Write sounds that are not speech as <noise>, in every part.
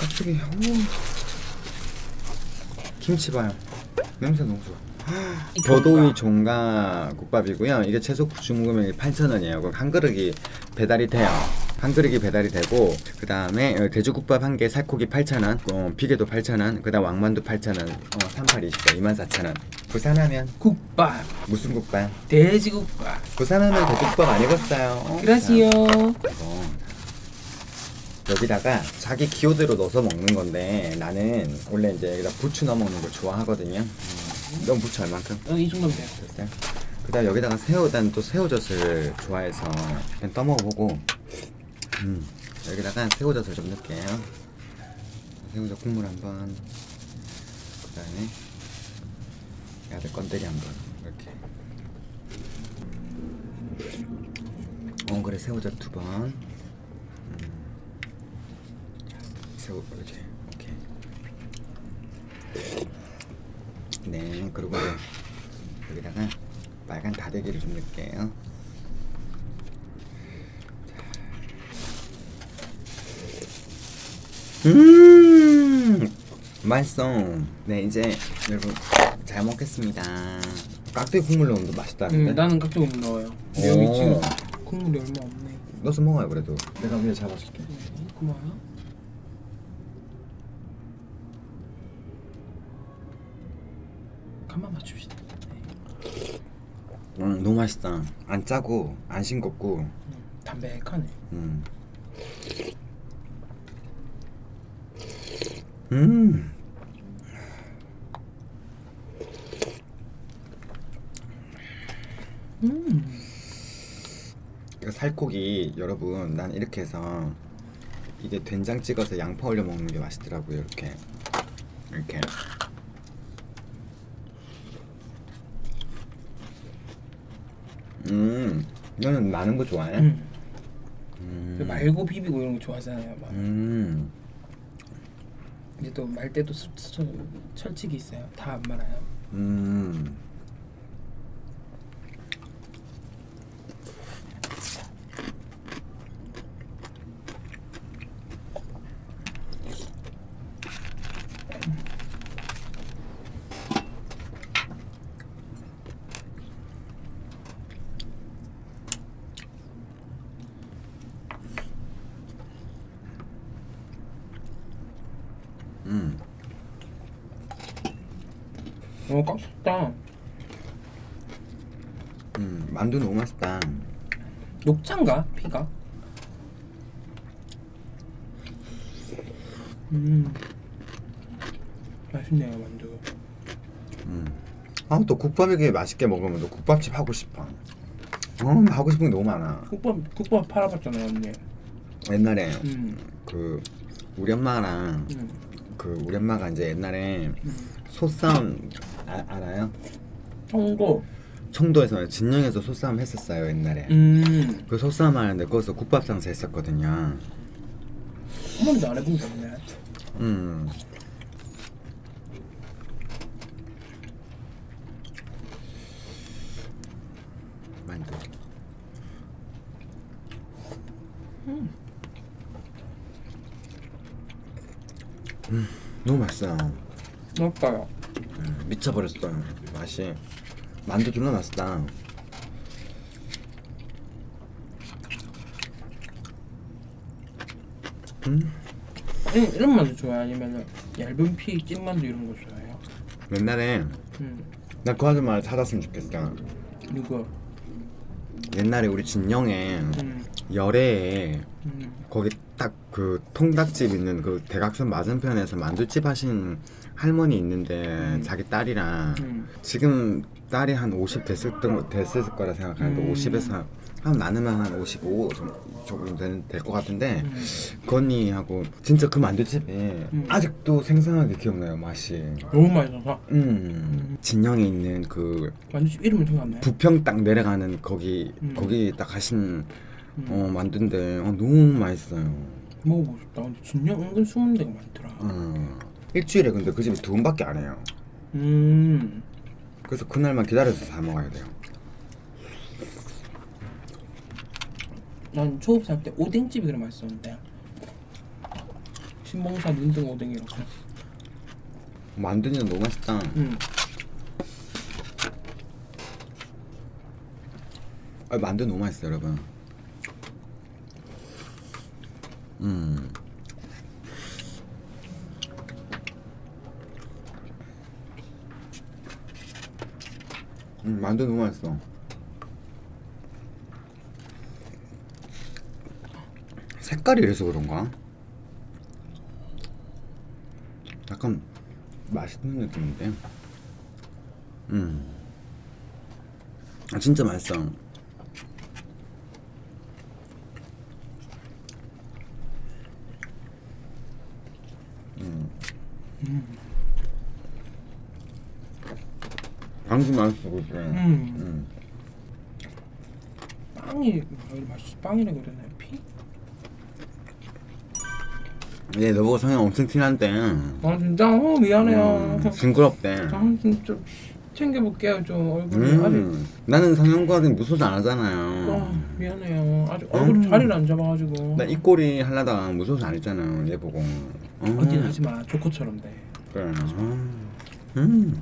깍두기 오. 김치 봐요. 냄새 너무 좋아. 겨도이 종가 국밥이고요. 이게 최소 중금액이 8,000원이에요. 한 그릇이 배달이 돼요. 한 그릇이 배달이 되고 그 다음에 돼지국밥 한 개 살코기 8,000원 어, 비계도 8,000원 그 다음 왕만두 8,000원 어, 3820 24,000원. 부산하면 국밥, 무슨 국밥? 돼지국밥. 부산하면 돼지국밥 안 익었어요. 어, 그라시요. 여기다가 자기 기호대로 넣어서 먹는 건데 나는 원래 이제 여기다 부추 넣어 먹는 걸 좋아하거든요. 음, 넌 부추 얼만큼? 어, 이 정도면 돼요. 됐어요? 그다음 여기다가 새우 난 또 새우젓을 좋아해서 그냥 떠 먹어보고 음, 여기다가 새우젓을 좀 넣을게요. 새우젓 국물 한번 그다음에 야들 건더기 한번 이렇게 어 그래 새우젓 두 번. 새우 이렇게 오케이. 네 그리고 여기다가 빨간 다대기를 좀 넣을게요. 음 맛있어. 네 이제 여러분 잘 먹겠습니다. 깍두기 국물 넣으면 더 맛있다는데. 음, 나는 깍두기 못 넣어요. 근데 오. 여기 지금 국물이 얼마 없네. 넣어서 먹어요 그래도. 내가 위에 잡아줄게. 네, 고마워요. 간만 맞춥시다. 네. 음 너무 맛있다. 안 짜고 안 싱겁고. 음, 담백하네. 음. 음. 음. 이거 살코기 여러분 난 이렇게 해서 이게 된장 찍어서 양파 올려 먹는 게 맛있더라고요 이렇게 이렇게 음 너는 많은 거 좋아해? 음. 음. 그 말고 비비고 이런 거 좋아하잖아요. 막. 음. 근데 또 말 때도 수- 수- 철칙이 있어요. 다 안 말아요. 음. 음. 어, 꽉 찼다. 음. 만두 너무 맛있다. 녹차인가? 피가? 음. 맛있네요, 만두. 음. 아, 또 국밥 이렇게 맛있게 먹으면 또 국밥집 하고 싶어. 어, 하고 싶은 게 너무 많아. 국밥 국밥 팔아봤잖아요, 언니. 옛날에 음. 그 우리 엄마랑 음. 그 우리 엄마가 이제 옛날에 음. 소싸움 아, 알아요? 청도. 청도에서 진영에서 소싸움 했었어요 옛날에. 음. 그 소싸움 하는데 거기서 국밥 장사 했었거든요. 한 번도 안 해본 적 없네. 음. 만두. 음, 너무 맛있어요. 맛있어요. 음, 미쳐버렸어요. 맛이. 만두 존나 맛있다. 음, 음, 이런 만두 좋아해? 아니면 얇은 피 찐만두 이런 거 좋아해요? 옛날에 음. 나그 아줌마를 찾았으면 좋겠어. 누구? 옛날에 우리 진영에 음. 열애에 음. 거기 딱 그 통닭집 있는 그 대각선 맞은편에서 만두집 하신 할머니 있는데 음. 자기 딸이랑 음. 지금 딸이 한 50 됐을 때 됐을 거라 생각하는데 음. 50에서 한 나누면 한 55 정도 될 것 같은데 음. 그 언니하고 진짜 그 만두집이 음. 아직도 생생하게 기억나요 맛이. 너무 맛있어서 음 진영에 있는 그 만두집 이름은 생각 안 나요? 부평 딱 내려가는 거기 음. 거기 딱 가신 음. 어 만두인데 어, 너무 맛있어요. 먹어보고 싶다. 근데 진영 은근 숨은 데가 많더라. 어. 일주일에 근데 그 집이 두 번밖에 안 해요. 음. 그래서 그날만 기다려서 사 먹어야 돼요. 난 초급 살때 오뎅집이 그래 맛있었는데 신봉사 눈등 오뎅이라고. 만두는 너무 맛있다. 음. 아, 만두 너무 맛있어 여러분. 음, 만두 너무 맛있어. 색깔이 이래서 그런가? 약간 맛있는 느낌인데. 음. 아 진짜 맛있어. 방금 맛있어 그치? 음. 음. 빵이 아, 맛있어. 빵이라 그러나요? 피? 얘 너보고 성형 엄청 티난데 아 진짜 어 미안해요. 음, 징그럽대 아 진짜 챙겨볼게요 좀 아직 음, 나는 성형과는 무서워서 안 하잖아요 아 미안해요. 아직 얼굴이 음. 자리를 안 잡아가지고. 나 입꼬리 하려다가 무서워서 안 했잖아 얘 보고 음, 어디는 하지 마. 조커처럼 돼. 그래 음.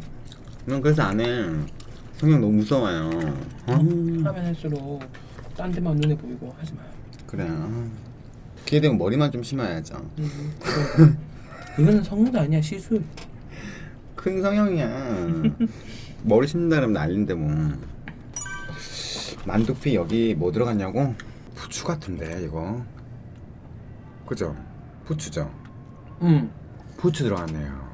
난 그래서 안 해 성형 너무 무서워요 음. 하면 할수록 딴 데만 눈에 보이고 하지 마요. 그래 아. 기회 되면 머리만 좀 심어야죠 음, 그러니까. 이거는 성형도 아니야 시술. 큰 성형이야. 머리 심는다면 난린데 뭐. 만두피 여기 뭐 들어갔냐고? 부추 같은데 이거. 그죠? 부추죠. 응. 부추 들어갔네요.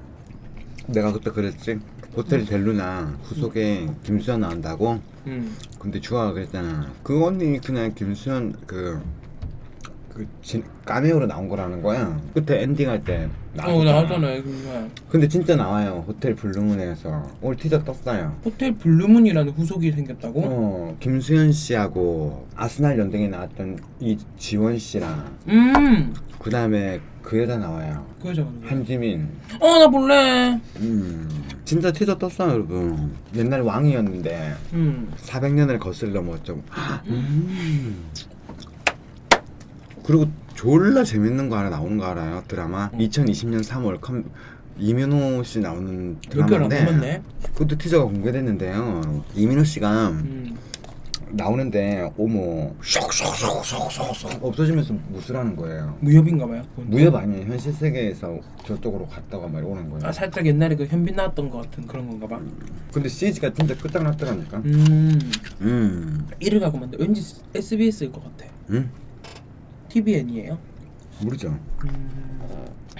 내가 그때 그랬지. 호텔 델루나 후속에 김수현 나온다고. 응. 근데 주아가 그랬잖아. 그 언니 그냥 김수현 그. 그 진, 까메오로 나온 거라는 거야. 끝에 엔딩 할 때. 어 나왔잖아요 그거. 근데 진짜 나와요. 호텔 블루문에서 오늘 티저 떴어요. 호텔 블루문이라는 후속이 생겼다고? 어 김수현 씨하고 아스날 연등에 나왔던 이 지원 씨랑 음. 그 다음에 그 여자 나와요. 그 여자가 누구야? 한지민. 어 나 볼래. 음 진짜 티저 떴어요 여러분. 옛날 왕이었는데 음. 400년을 거슬러 뭐좀 음. 그리고 졸라 재밌는 거 하나 나오는 거 알아요? 드라마 2020년 3월 컴 이민호 씨 나오는 몇 개월 안 드라마인데 남았네. 그것도 티저가 공개됐는데요. 이민호 씨가 음. 나오는데 오모 슉슉슉슉슉 없어지면서 무술하는 거예요. 무협인가 봐요. 그건. 무협 아니에요. 현실 세계에서 저쪽으로 갔다가 막 오는 거예요. 아 살짝 옛날에 그 현빈 나왔던 것 같은 그런 건가 봐. 근데 CG가 진짜 끝장났더라니까. 음. 음. 이를 가고 만데 왠지 SBS일 것 같아. 응? TVN이에요? 모르죠. 음.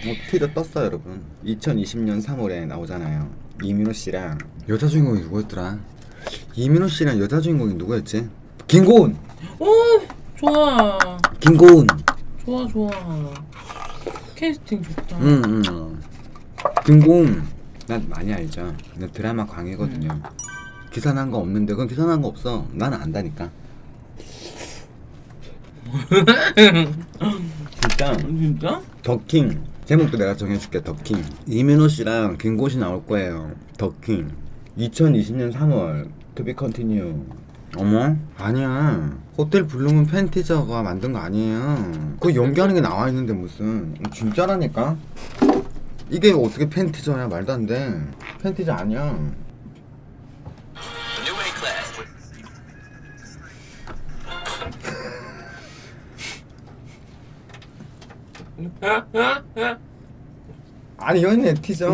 뭐 티저 떴어요, 여러분. 2020년 3월에 나오잖아요. 이민호 씨랑 여자 주인공이 누구였더라? 이민호 씨랑 여자 주인공이 누구였지? 김고은. 오 좋아 김고은. 좋아 좋아 캐스팅 좋다. 응, 응. 김고은. 난 많이 알죠. 나 드라마 광이거든요. 기사 난 거 없는데 그건 기사 난 거 없어. 나는 안다니까. <laughs> 진짜 진짜? 더킹 제목도 내가 정해줄게 더킹 이민호 씨랑 김고시 나올 거예요 더킹 2020년 3월 투비 컨티뉴 어머? 아니야. 호텔 블루문 팬티저가 만든 거 아니에요. 그거 연기하는 게 나와 있는데 무슨. 진짜라니까? 이게 어떻게 팬티저야 말도 안 돼. 팬티저 아니야. New A class. 아니 연예 티저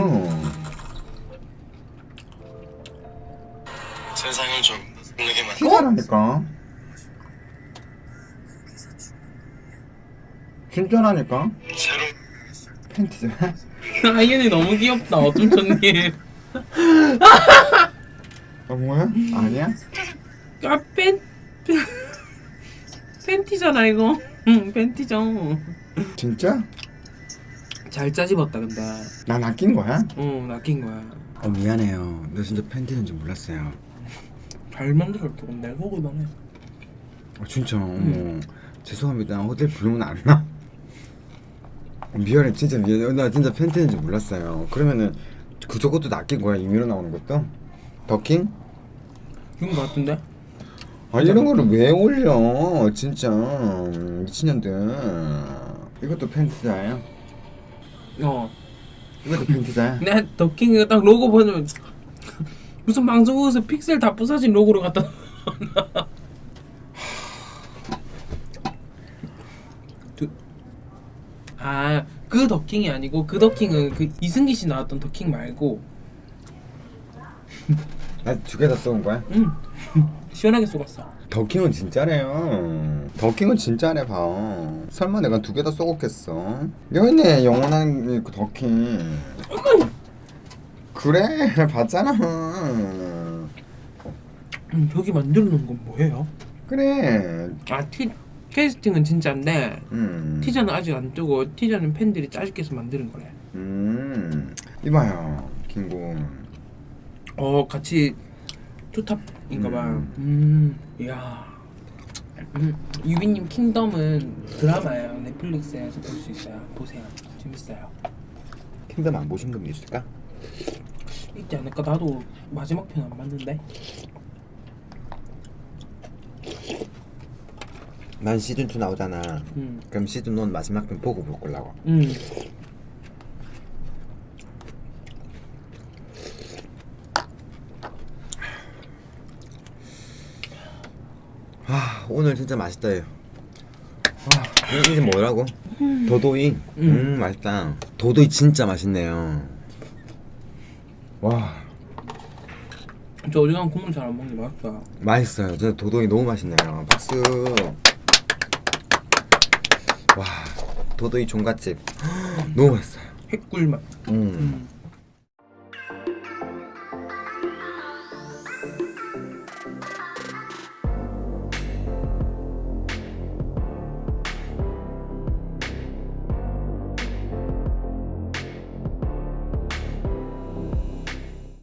세상을 좀 모르게 만 티저라니까 진짜라니까 새로 팬티저 아이언이 너무 귀엽다 어둠천님. 아 뭐야? 아니야? 아 팬. 팬티잖아 이거. 응 팬티죠. 진짜? 잘 짜집었다 근데. 난 아낀 거야? 어 낚인 거야. 어 미안해요. 너 진짜 팬티인지 몰랐어요. 잘 만들었다 속을만 해. 어, 진짜 어머 죄송합니다. 호텔 부르면 안 나? 어, 미안해 진짜 미안해. 나 진짜 팬티인지 몰랐어요. 그러면은 그 저것도 낚인 거야 이미로 나오는 것도? 더킹? 그런 거 같은데? 아 이런 거를 왜 올려? 진짜 미친년들. 이것도 팬티자예요? 어. 이것도 팬티자야? 내가 더킹 이거 딱 로고 보면 무슨 방송국에서 픽셀 다 부서진 로고를 갖다 놔. 두- 아, 그 더킹이 아니고 그 더킹은 그 이승기 씨 나왔던 더킹 말고 <laughs> 나두 개 다 써온 거야? 음. <laughs> 시원하게 쏘았어. 더킹은 진짜래요. 더킹은 진짜래 봐. 설마 내가 두 개다 쏘겠어? 여기 있네 영원한 그 더킹. 그래 <laughs> 봤잖아. 음, 여기 만들어 놓은 건 뭐예요? 그래. 아, 티 캐스팅은 진짜인데 음. 티저는 아직 안 뜨고 티저는 팬들이 짜집게서 만드는 거래. 음. 이봐요 김군. 어 같이 투탑인가봐. 음. 음, 이야. 음, 유빈님 킹덤은 드라마예요. 넷플릭스에서 볼 수 있어요. 보세요. 재밌어요. 킹덤 안 보신 분 있을까? 있지 않을까? 나도 마지막 편 안 봤는데. 난 시즌 2 나오잖아. 음, 그럼 시즌 1 마지막 편 보고 볼 거라고. 음. 아 오늘 진짜 맛있다 얘. 아, 이게 뭐라고? 도도이? 음. 음. 맛있다 도도이 진짜 맛있네요 와저 어지간한 국물 잘 안 먹는데 맛있다. 맛있어요 진짜 도도이 너무 맛있네요 박수 와 도도이 종갓집 <gasps> 너무 맛있어요 핵꿀 맛. 음. 음.